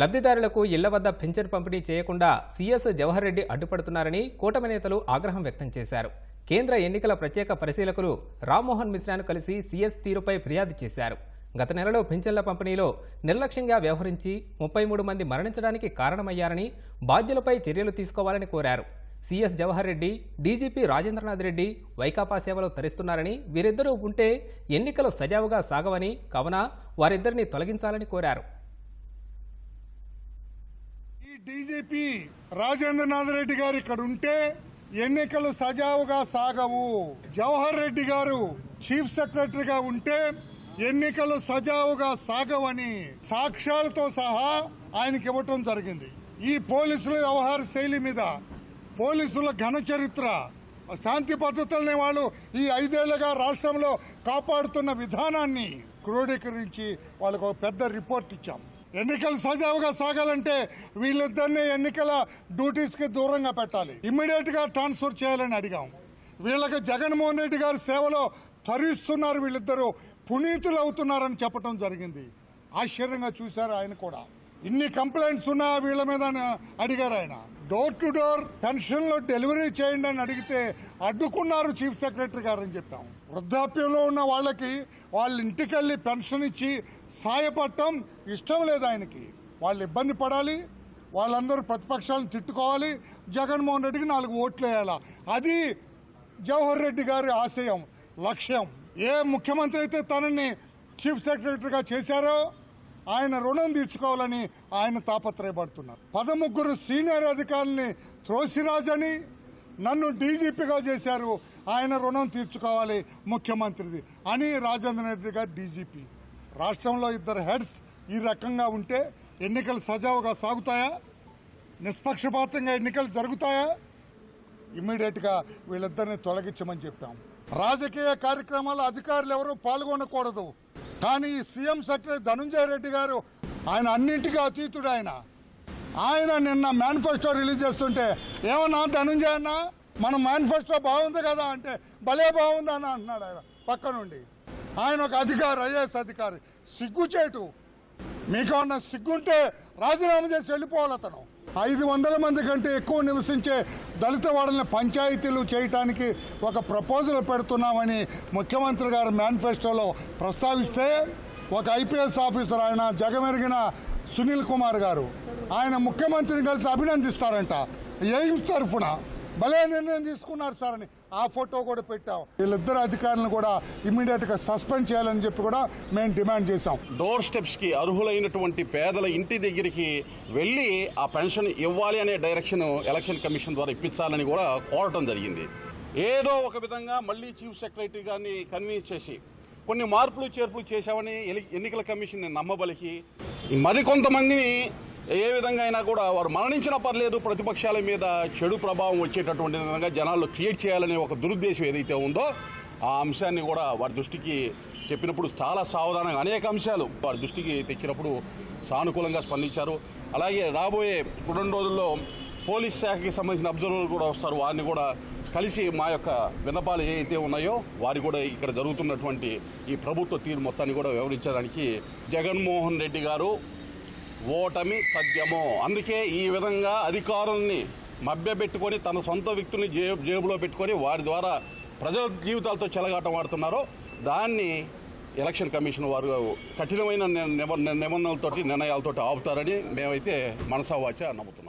లబ్ధిదారులకు ఇళ్ళ వద్ద పింఛన్ పంపిణీ చేయకుండా సీఎస్ జవహర్ రెడ్డి అడ్డుపడుతున్నారని కూటమి నేతలు ఆగ్రహం వ్యక్తం చేశారు. కేంద్ర ఎన్నికల ప్రత్యేక పరిశీలకులు రామ్మోహన్ మిశ్రాను కలిసి సీఎస్ తీరుపై ఫిర్యాదు చేశారు. గత నెలలో పింఛన్ల పంపిణీలో నిర్లక్ష్యంగా వ్యవహరించి ముప్పై మూడు మంది మరణించడానికి కారణమయ్యారని బాధ్యులపై చర్యలు తీసుకోవాలని కోరారు. సీఎస్ జవహర్ రెడ్డి డీజీపీ రాజేంద్రనాథ్ రెడ్డి వైకాపా సేవలో తరిస్తున్నారని వీరిద్దరూ ఉంటే ఎన్నికలు సజావుగా సాగవని కావున వారిద్దరిని తొలగించాలని కోరారు. ఈ డీజీపీ రాజేంద్రనాథ్ రెడ్డి గారు ఇక్కడ ఉంటే ఎన్నికలు సజావుగా సాగవు. జవహర్ రెడ్డి గారు చీఫ్ సెక్రటరీగా ఉంటే ఎన్నికలు సజావుగా సాగవని సాక్ష్యాలతో సహా ఆయనకి ఇవ్వటం జరిగింది. ఈ పోలీసుల వ్యవహార శైలి మీద పోలీసుల ఘన చరిత్ర శాంతి భద్రతల్ని వాళ్ళు ఈ ఐదేళ్ళుగా రాష్ట్రంలో కాపాడుతున్న విధానాన్ని క్రోడీకరించి వాళ్ళకు ఒక పెద్ద రిపోర్ట్ ఇచ్చాం. ఎన్నికలు సజావుగా సాగాలంటే వీళ్ళిద్దరిని ఎన్నికల డ్యూటీస్కి దూరంగా పెట్టాలి. ఇమ్మీడియట్గా ట్రాన్స్ఫర్ చేయాలని అడిగాం. వీళ్ళకి జగన్మోహన్ రెడ్డి గారి సేవలో తరిస్తున్నారు వీళ్ళిద్దరూ పునీతులు అవుతున్నారని చెప్పడం జరిగింది. ఆశ్చర్యంగా చూశారు ఆయన కూడా. ఇన్ని కంప్లైంట్స్ ఉన్నా వీళ్ళ మీద అడిగారు ఆయన. డోర్ టు డోర్ పెన్షన్లో డెలివరీ చేయండి అని అడిగితే అడ్డుకున్నారు చీఫ్ సెక్రటరీ గారు అని చెప్పాం. వృద్ధాప్యంలో ఉన్న వాళ్ళకి వాళ్ళ ఇంటికి వెళ్ళి పెన్షన్ ఇచ్చి సాయపడటం ఇష్టం లేదు ఆయనకి. వాళ్ళు ఇబ్బంది పడాలి వాళ్ళందరూ ప్రతిపక్షాలను తిట్టుకోవాలి. జగన్మోహన్ రెడ్డికి నాలుగు ఓట్లు వేయాలా? అది జవహర్ రెడ్డి గారి ఆశయం లక్ష్యం. ఏ ముఖ్యమంత్రి అయితే తనని చీఫ్ సెక్రటరీగా చేశారో ఆయన రుణం తీర్చుకోవాలని ఆయన తాపత్రయపడుతున్నారు. పదముగ్గురు సీనియర్ అధికారుల్ని త్రోసిరాజని నన్ను డీజీపీగా చేశారు. ఆయన రుణం తీర్చుకోవాలి ముఖ్యమంత్రిది అని రాజేంద్ర రెడ్డి గారు డీజీపీ. రాష్ట్రంలో ఇద్దరు హెడ్స్ ఈ రకంగా ఉంటే ఎన్నికలు సజావుగా సాగుతాయా? నిష్పక్షపాతంగా ఎన్నికలు జరుగుతాయా? ఇమ్మీడియట్గా వీళ్ళిద్దరిని తొలగించమని చెప్పాం. రాజకీయ కార్యక్రమాల్లో అధికారులు ఎవరూ పాల్గొనకూడదు. కానీ ఈ సీఎం సెక్రటరీ ధనుంజయ రెడ్డి గారు ఆయన అన్నింటికీ అతీతుడు ఆయన. ఆయన నిన్న మేనిఫెస్టో రిలీజ్ చేస్తుంటే ఏమన్నా ధనుంజయ అన్న? మన మేనిఫెస్టో బాగుంది కదా అంటే భలే బాగుంది అని అంటున్నాడు ఆయన పక్క నుండి. ఆయన ఒక అధికారి ఐఏఎస్ అధికారి సిగ్గుచేటు. మీకు అన్న సిగ్గుంటే రాజీనామా చేసి వెళ్ళిపోవాలి అతను. ఐదు వందల మంది కంటే ఎక్కువ నివసించే దళిత వాడల్ని పంచాయతీలు చేయటానికి ఒక ప్రపోజల్ పెడుతున్నామని ముఖ్యమంత్రి గారు మేనిఫెస్టోలో ప్రస్తావిస్తే ఒక ఐపీఎస్ ఆఫీసర్ ఆయన జగమెరిగిన సునీల్ కుమార్ గారు. ఆయన ముఖ్యమంత్రిని కలిసి అభినందిస్తారంట. ఎయిమ్స్ తరఫున? భలే నిర్ణయం తీసుకున్నారు సార్ అని ఆ ఫోటో కూడా పెట్టాం. వీళ్ళిద్దరు అధికారులను కూడా ఇమ్మీడియట్గా సస్పెండ్ చేయాలని చెప్పి కూడా మేము డిమాండ్ చేశాం. డోర్ స్టెప్స్కి అర్హులైనటువంటి పేదల ఇంటి దగ్గరికి వెళ్ళి ఆ పెన్షన్ ఇవ్వాలి అనే డైరెక్షన్ ఎలక్షన్ కమిషన్ ద్వారా ఇప్పించాలని కూడా కోరటం జరిగింది. ఏదో ఒక విధంగా మళ్ళీ చీఫ్ సెక్రటరీ గారిని కన్విన్స్ చేసి కొన్ని మార్పులు చేర్పులు చేశామని ఎన్నికల కమిషన్ నమ్మబలికి మరికొంతమందిని ఏ విధంగా అయినా కూడా వారు మరణించినా పర్లేదు ప్రతిపక్షాల మీద చెడు ప్రభావం వచ్చేటటువంటి విధంగా జనాల్లో క్రియేట్ చేయాలనే ఒక దురుద్దేశం ఏదైతే ఉందో ఆ అంశాన్ని కూడా వారి దృష్టికి చెప్పినప్పుడు చాలా సావధానంగా అనేక అంశాలు వారి దృష్టికి తెచ్చినప్పుడు సానుకూలంగా స్పందించారు. అలాగే రాబోయే రెండు రోజుల్లో పోలీస్ శాఖకి సంబంధించిన అబ్జర్వర్లు కూడా వస్తారు. వారిని కూడా కలిసి మా యొక్క విన్నపాలు ఏవైతే ఉన్నాయో వారి కూడా ఇక్కడ జరుగుతున్నటువంటి ఈ ప్రభుత్వ తీరు మొత్తాన్ని కూడా వివరించడానికి జగన్మోహన్ రెడ్డి గారు ఓటమి తథ్యము అందుకే ఈ విధంగా అధికారుల్ని మభ్యపెట్టుకొని తన సొంత వ్యక్తుల్ని జేబు జేబులో పెట్టుకొని వారి ద్వారా ప్రజల జీవితాలతో చెలగాటం ఆడుతున్నారో. దాన్ని ఎలక్షన్ కమిషన్ వారు కఠినమైన నిబంధనలతోటి నిర్ణయాలతోటి ఆపుతారని మేమైతే మనసావాచ నమ్ముతున్నాం.